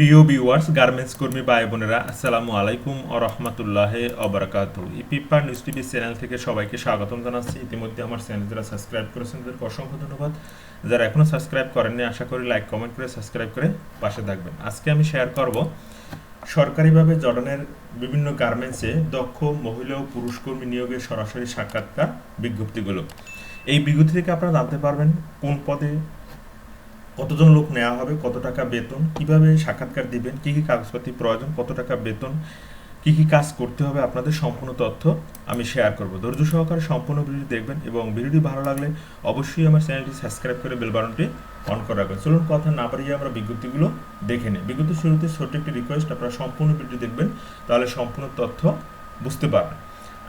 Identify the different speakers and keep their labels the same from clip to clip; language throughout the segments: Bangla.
Speaker 1: প্রিয় ভিউয়ার্স গার্মেন্টস কর্মী ভাই বোনেরা, আসসালামু আলাইকুম ও রহমতুল্লাহ অবরাকাত ইপিপা নিউজ টিভি চ্যানেল থেকে সবাইকে স্বাগতম জানাচ্ছি। ইতিমধ্যে আমার চ্যানেল যারা সাবস্ক্রাইব করেছেন, তাদেরকে অসংখ্য ধন্যবাদ। যারা এখনও সাবস্ক্রাইব করেননি, আশা করি লাইক কমেন্ট করে সাবস্ক্রাইব করে পাশে থাকবেন। আজকে আমি শেয়ার করব সরকারিভাবে জর্ডানের বিভিন্ন গার্মেন্টসে দক্ষ মহিলা ও পুরুষ কর্মী নিয়োগের সরাসরি সাক্ষাৎকার বিজ্ঞপ্তিগুলো। এই বিজ্ঞপ্তি থেকে আপনারা জানতে পারবেন কোন পদে কতজন লোক নেওয়া হবে, কত টাকা বেতন, কীভাবে সাক্ষাৎকার দিবেন, কি কি কাগজপাতি প্রয়োজন, কত টাকা বেতন, কি কি কাজ করতে হবে, আপনাদের সম্পূর্ণ তথ্য আমি শেয়ার করব। ধৈর্য সহকারে সম্পূর্ণ ভিডিও দেখবেন এবং ভিডিওটি ভালো লাগলে অবশ্যই আমার চ্যানেলটি সাবস্ক্রাইব করে বেল বাটনটি অন করে রাখবেন। চলুন কথা না বাড়িয়ে আমরা বিজ্ঞপ্তিগুলো দেখে নিই। বিজ্ঞপ্তির শুরুতে ছোট্ট একটি রিকোয়েস্ট আপনারা সম্পূর্ণ ভিডিও দেখবেন, তাহলে সম্পূর্ণ তথ্য বুঝতে পারবেন।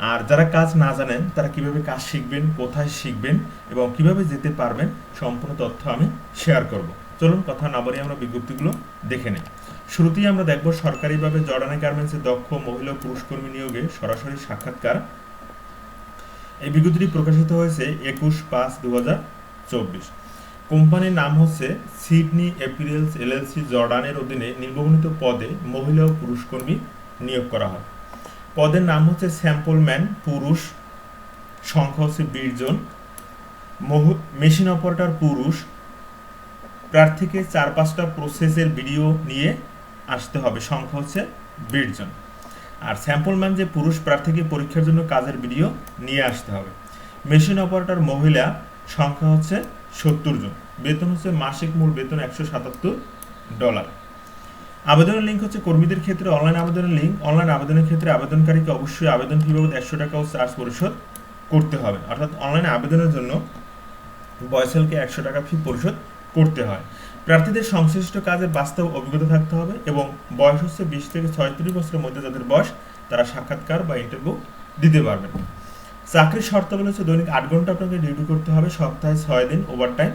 Speaker 1: আর যারা কাজ না জানেন, তারা কীভাবে কাজ শিখবেন, কোথায় শিখবেন এবং কীভাবে যেতে পারবেন সম্পূর্ণ তথ্য আমি শেয়ার করব। চলুন কথা না বলে আমরা বিজ্ঞপ্তিগুলো দেখে নিই। শুরুতেই আমরা দেখব সরকারিভাবে জর্ডানে গার্মেন্টসে দক্ষ মহিলা পুরুষ কর্মী নিয়োগে সরাসরি সাক্ষাৎকার। এই বিজ্ঞপ্তিটি প্রকাশিত হয়েছে একুশ পাঁচ দু চব্বিশ। কোম্পানির নাম হচ্ছে সিডনি এপিরিয়ালস এলএলসি জর্ডানের অধীনে নির্বাচিত পদে মহিলা ও পুরুষ কর্মী নিয়োগ করা হয়। পদের নাম হচ্ছে স্যাম্পল ম্যান, পুরুষ, সংখ্যা হচ্ছে বিশ জন। মেশিন অপারেটর পুরুষ। প্রার্থীকে চার পাঁচটা প্রসেসের ভিডিও নিয়ে আসতে হবে, সংখ্যা হচ্ছে বিশ জন। আর স্যাম্পল ম্যান যে পুরুষ, প্রার্থীকে পরীক্ষার জন্য কাজের ভিডিও নিয়ে আসতে হবে। মেশিন অপারেটর মহিলা, সংখ্যা হচ্ছে সত্তর জন। বেতন হচ্ছে মাসিক মূল বেতন একশো সাতাত্তর ডলার। আবেদনের লিঙ্ক হচ্ছে কর্মীদের ক্ষেত্রে অনলাইন আবেদনের লিঙ্ক অনলাইন আবেদনের ক্ষেত্রে আবেদনকারীকে অবশ্যই আবেদন ফি বাবদ একশো টাকা ও চার্জ পরিশোধ করতে হবে। অর্থাৎ অনলাইন আবেদনের জন্য বয়সেলকে একশো টাকা ফি পরিশোধ করতে হয়। প্রার্থীদের সংশ্লিষ্ট কাজে বাস্তব অভিজ্ঞতা থাকতে হবে এবং বয়স হচ্ছে বিশ থেকে ছয়ত্রিশ বছরের মধ্যে যাদের বয়স, তারা সাক্ষাৎকার বা ইন্টারভিউ দিতে পারবেন। চাকরির শর্তাবলী হচ্ছে দৈনিক আট ঘণ্টা আপনাকে ডিউটি করতে হবে। সপ্তাহে ছয় দিন ওভারটাইম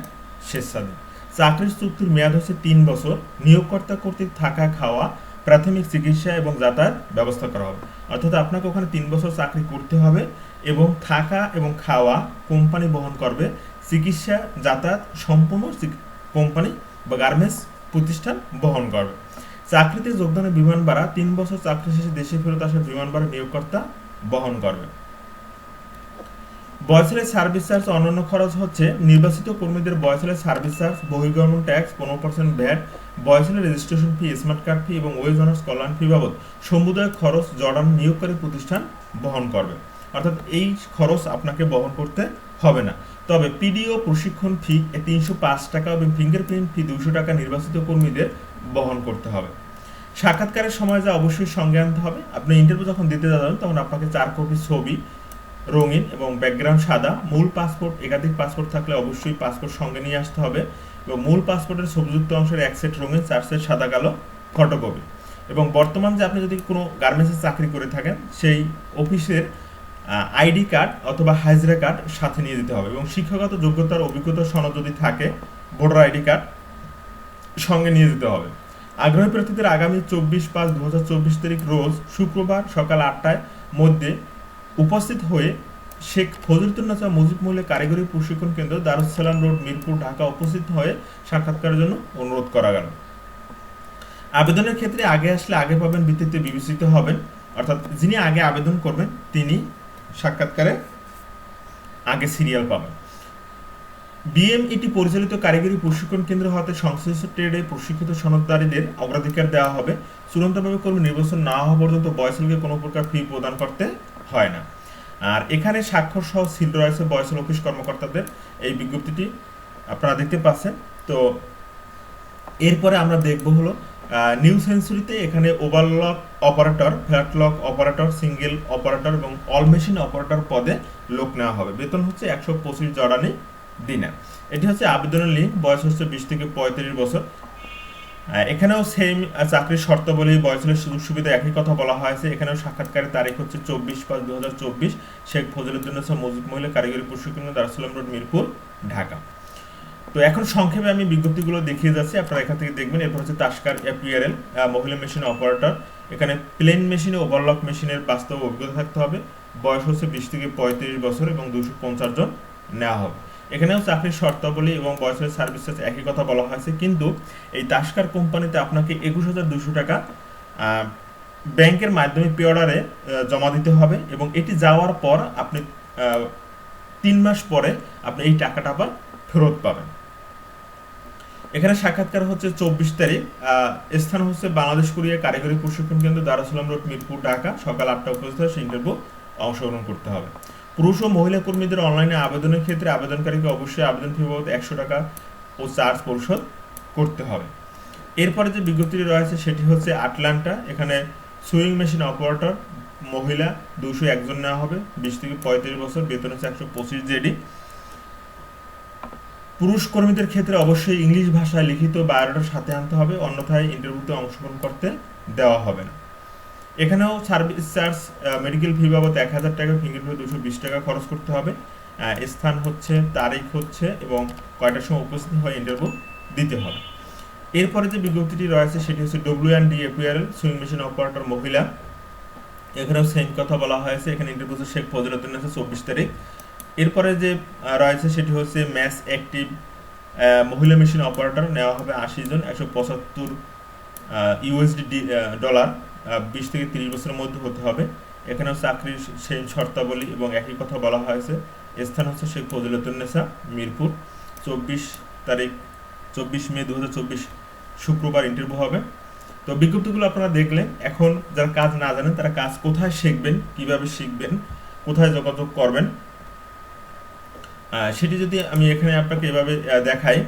Speaker 1: স্বেচ্ছাদিন চাকরির চুক্তির মেয়াদ হচ্ছে তিন বছর। নিয়োগকর্তা কর্তৃক থাকা খাওয়া, প্রাথমিক চিকিৎসা এবং যাতায়াত ব্যবস্থা করা হবে। অর্থাৎ আপনাকে ওখানে তিন বছর চাকরি করতে হবে এবং থাকা এবং খাওয়া কোম্পানি বহন করবে। চিকিৎসা, যাতায়াত সম্পূর্ণ কোম্পানি বা গার্মেন্টস প্রতিষ্ঠান বহন করবে। চাকরিতে যোগদানের বিমান ভাড়া তিন বছর চাকরি শেষে দেশে ফেরত আসার বিমান ভাড়া নিয়োগকর্তা বহন করবে। বয়সেলের সার্ভিস চার্জ অন্যান্য খরচ হচ্ছে, নির্বাচিত কর্মীদের বয়সেলের সার্ভিস চার্জ বহির্গমন ট্যাক্স পনেরো percent VAT বয়সেলের registration fee smart card fee এবং ওয়েজ অনার্স কল্যাণ ফি বাবদ সমুদায় খরচ জর্ডান নিয়োগকারী প্রতিষ্ঠান বহন করবে। অর্থাৎ এই খরচ আপনাকে বহন করতে হবে না। তবে পিডিও প্রশিক্ষণ ফি তিনশো পাঁচ টাকা এবং ফিঙ্গারপ্রিন্ট ফি দুশো টাকা নির্বাচিত কর্মীদের বহন করতে হবে। সাক্ষাৎকারের সময় যা অবশ্যই সঙ্গে আনতে হবে। আপনি ইন্টারভিউ যখন দিতে যাবেন, তখন আপনাকে চার কপি ছবি রঙিন এবং ব্যাকগ্রাউন্ড সাদা। মূল পাসপোর্ট একাধিক পাসপোর্ট থাকলে অবশ্যই পাসপোর্ট সঙ্গে নিয়ে আসতে হবে এবং মূল পাসপোর্টের ছবিযুক্ত অংশের এক সেট রঙিন, চার সেট সাদা, কালো ফটোকপি এবং বর্তমান যে আপনি যদি কোনো গার্মেন্টসে চাকরি করে থাকেন, সেই অফিসের আইডি কার্ড অথবা হাজরা কার্ড সাথে নিয়ে যেতে হবে এবং শিক্ষাগত যোগ্যতার অভিজ্ঞতা সনদ যদি থাকে ভোটার আইডি কার্ড সঙ্গে নিয়ে যেতে হবে। আগ্রহী প্রার্থীদের আগামী চব্বিশ পাঁচ দু হাজার চব্বিশ তারিখ রোজ শুক্রবার সকাল আটটায় মধ্যে উপস্থিত হয়ে শেখ ফজলতুন্নাসা মুজিব মহিলা কারিগরি প্রশিক্ষণ কেন্দ্র দারুসালাম রোড, মিরপুর, ঢাকা উপস্থিত হয়ে সাক্ষাৎকারের জন্য অনুরোধ করা গেল। আবেদনের ক্ষেত্রে আগে আসলে আগে পাবেন ভিত্তিতে বিবেচিত হবেন। অর্থাৎ যিনি আগে আবেদন করবেন, তিনি সাক্ষাৎকারে আগে সিরিয়াল পাবেন। বিএমইটি পরিচালিত কারিগরি প্রশিক্ষণ কেন্দ্র হতে সংশ্লিষ্ট ট্রেডে প্রশিক্ষিত সনদদারীদের অগ্রাধিকার দেওয়া হবে। চূড়ান্তভাবে কর্মী নির্বাচন না হওয়া পর্যন্ত বয়সলকে কোনো প্রকার ফি প্রদান করতে হয় না। আর এখানে স্বাক্ষর সহ সিল রয়েছে বয়সের অফিস কর্মকর্তাদের। এই বিজ্ঞপ্তিটি আপনারা দেখতে পাচ্ছেন। তো এরপরে আমরা দেখব হলো নিউ সেঞ্চুরিতে এখানে overlock operator flat lock operator, single operator এবং অল মেশিন অপারেটর পদে লোক নেওয়া হবে। বেতন হচ্ছে একশো পঁচিশ জর্ডানি দিনে। এটি হচ্ছে আবেদনের লিঙ্ক, বয়স হচ্ছে বিশ থেকে পঁয়ত্রিশ বছর। এখানেও সেম চাকরির শর্তাবলী বয়সের সুযোগ সুবিধা একই কথা বলা হয়েছে। এখানেও সাক্ষাৎকারের তারিখ হচ্ছে চব্বিশ পাঁচ দু হাজার চব্বিশ। শেখ ফজলুদ্দিন মজিদ মহিলা কারিগরি প্রশিক্ষণ দারুসালাম রোড, মিরপুর, ঢাকা। তো এখন সংক্ষেপে আমি বিজ্ঞপ্তিগুলো দেখিয়ে যাচ্ছি। আপনারা এখান থেকে দেখবেন। এরপর হচ্ছে তাস্কার এপিআরএল মহিলা মেশিন অপারেটর। এখানে প্লেন মেশিনে ওভারলক মেশিনের বাস্তব অভিজ্ঞতা থাকতে হবে। বয়স হচ্ছে বিশ থেকে পঁয়ত্রিশ বছর এবং দুশো পঞ্চাশ জন নেওয়া হবে। এখানেও চাকরির শর্তাবলী এবং বয়সের সার্ভিস চার্জ একই কথা বলা হয়েছে। কিন্তু এই তাস্কার কোম্পানিতে আপনাকে একুশ হাজার দুশো টাকা ব্যাংকের মাধ্যমে পে অর্ডারে জমা দিতে হবে এবং এটি যাওয়ার পর আপনি তিন মাস পরে আপনি এই টাকাটা আবার ফেরত পাবেন। এখানে সাক্ষাৎকার হচ্ছে চব্বিশ তারিখ স্থান হচ্ছে বাংলাদেশ কোরিয়া কারিগরি প্রশিক্ষণ কেন্দ্র, দারুসালাম রোড, মিরপুর, ঢাকা। সকাল আটটা উপস্থিত ইন্টারভিউ অংশগ্রহণ করতে হবে। পুরুষ ও মহিলা কর্মীদের অনলাইনে আবেদনের ক্ষেত্রে আবেদনকারীকে অবশ্যই আবেদন ফি বাবদ একশো টাকা ও চার্জ পরিশোধ করতে হবে। এরপরে যে বিজ্ঞপ্তিটি রয়েছে সেটি হচ্ছে আটলান্টা এখানে সুইং মেশিন অপারেটর মহিলা দুশো একজন নেওয়া হবে, বিশ থেকে পঁয়ত্রিশ বছর, বেতন হচ্ছে একশো পঁচিশ জেডি। পুরুষ কর্মীদের ক্ষেত্রে অবশ্যই ইংলিশ ভাষায় লিখিত বায়োডাটার সাথে আনতে হবে, অন্যথায় ইন্টারভিউতে অংশগ্রহণ করতে দেওয়া হবে না। এখানেও সার্ভিস চার্জ মেডিকেল ফি বাবদ এক হাজার টাকা ফিঙ্গার ফি দুশো বিশ টাকা খরচ করতে হবে। স্থান হচ্ছে, তারিখ হচ্ছে এবং কয়টার সময় উপস্থিত হয়ে ইন্টারভিউ দিতে হবে। এরপরে যে বিজ্ঞপ্তিটি রয়েছে সেটি হচ্ছে W and D APRL sewing machine operator মহিলা। এখানেও সেম কথা বলা হয়েছে। এখানে ইন্টারভিউ শেখ ফজলুদ্দিন আছে, চব্বিশ তারিখ। এরপরে যে রয়েছে সেটি হচ্ছে ম্যাচ অ্যাক্টিভ মহিলা মেশিন অপারেটর নেওয়া হবে আশি জন, একশো পঁচাত্তর ইউএসডি ডলার বিশ থেকে তিরিশ বছরের মধ্যে হতে হবে। এখানেও চাকরির সেই শর্তাবলী এবং একই কথা বলা হয়েছে। স্থান হচ্ছে শেখ ফজলুদ্দিনেসা মিরপুর। চব্বিশ তারিখ চব্বিশ মে দু শুক্রবার ইন্টারভিউ হবে। তো বিজ্ঞপ্তিগুলো আপনারা দেখলেন। এখন যারা কাজ না জানেন তারা কাজ কোথায় শিখবেন কীভাবে শিখবেন কোথায় যোগাযোগ করবেন সেটি যদি আমি এখানে আপনাকে এভাবে দেখাই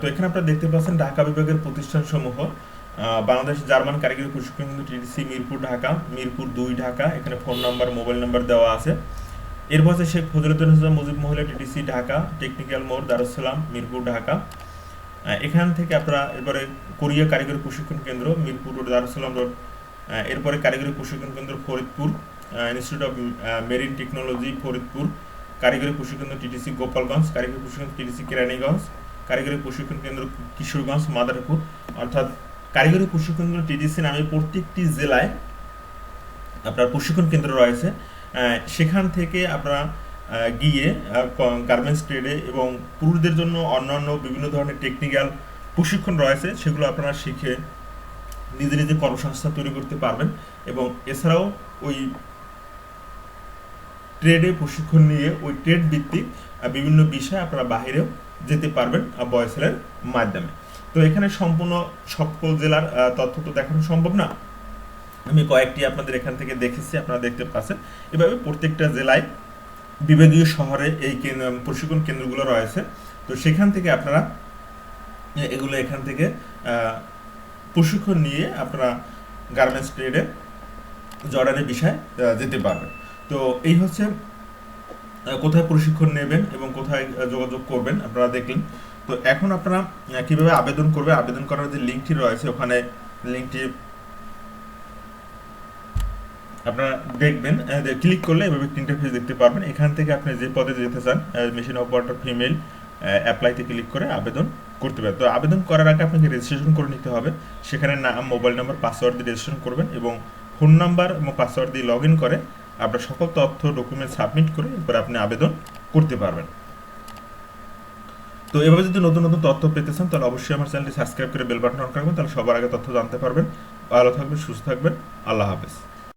Speaker 1: তো এখানে আপনারা দেখতে পাচ্ছেন ঢাকা বিভাগের প্রতিষ্ঠানসমূহ। আহ, বাংলাদেশ জার্মান কারিগরি প্রশিক্ষণ কেন্দ্র টিডিসি মিরপুর, ঢাকা। মিরপুর দুই, ঢাকা। এখানে ফোন নাম্বার মোবাইল নাম্বার দেওয়া আছে। এরপর আছে শেখ ফজলুদ্দিন হাসান মুজিব মহিলা টিডিসি ঢাকা। টেকনিক্যাল মোড় দারুসালাম মিরপুর, ঢাকা। এখান থেকে আপনারা এরপরে কোরিয়া কারিগরি প্রশিক্ষণ কেন্দ্র, মিরপুর রোড দারুসালাম রোড। এরপরে কারিগরি প্রশিক্ষণ কেন্দ্র Faridpur. Institute of marine technology Faridpur. কারিগরি প্রশিক্ষণ কেন্দ্র টিটিসি গোপালগঞ্জ। কারিগরি প্রশিক্ষণ টিটিসি কেরানীগঞ্জ। কারিগরি প্রশিক্ষণ কেন্দ্র কিশোরগঞ্জ, মাদারপুর। অর্থাৎ কারিগরি প্রশিক্ষণ কেন্দ্র টিটিসি নামে প্রত্যেকটি জেলায় আপনার প্রশিক্ষণ কেন্দ্র রয়েছে। সেখান থেকে আপনারা গিয়ে গার্মেন্টস ট্রেডে এবং পুরুষদের জন্য অন্যান্য বিভিন্ন ধরনের টেকনিক্যাল প্রশিক্ষণ রয়েছে, সেগুলো আপনারা শিখে নিজে নিজে কর্মসংস্থান তৈরি করতে পারবেন এবং এছাড়াও ওই ট্রেডে প্রশিক্ষণ নিয়ে ওই ট্রেড ভিত্তিক বিভিন্ন বিষয়ে আপনারা বাহিরেও যেতে পারবেন বয়সেলের মাধ্যমে। তো এখানে সম্পূর্ণ সকল জেলার তথ্য তো দেখানো সম্ভব না। আমি কয়েকটি আপনাদের এখান থেকে দেখেছি, আপনারা দেখতে পাচ্ছেন। এভাবে প্রত্যেকটা জেলায় বিভাগীয় শহরে এই প্রশিক্ষণ কেন্দ্রগুলো রয়েছে। তো সেখান থেকে আপনারা এগুলো এখান থেকে প্রশিক্ষণ নিয়ে আপনারা গার্মেন্টস ট্রেডে জর্ডানের বিষয়ে যেতে পারবেন। তো এই হচ্ছে কোথায় প্রশিক্ষণ নেবেন এবং কোথায় যোগাযোগ করবেন, আপনারা দেখলেন। তো এখন আপনারা কীভাবে আবেদন করবে, আবেদন করার যে লিঙ্কটি রয়েছে, ওখানে লিঙ্কটি আপনারা দেখবেন ক্লিক করলে এভাবে ইন্টারফেস দেখতে পারবেন। এখান থেকে আপনি যে পদে যেতে চান মেশিন অপারেটর ফিমেল অ্যাপ্লাইতে ক্লিক করে আবেদন করতে পারেন। তো আবেদন করার আগে আপনাকে রেজিস্ট্রেশন করে নিতে হবে। সেখানে নাম মোবাইল নাম্বার পাসওয়ার্ড দিয়ে রেজিস্ট্রেশন করবেন এবং ফোন নাম্বার এবং পাসওয়ার্ড দিয়ে লগ করে আপনার সকল তথ্য ডকুমেন্ট সাবমিট করে এরপর আপনি আবেদন করতে পারবেন। তো এভাবে যদি নতুন নতুন তথ্য পেতে চান, তাহলে অবশ্যই আমার চ্যানেলটি সাবস্ক্রাইব করে বেল বাটন অন করবেন, তাহলে সবার আগে তথ্য জানতে পারবেন। ভালো থাকবেন, সুস্থ থাকবেন, আল্লাহ হাফেজ।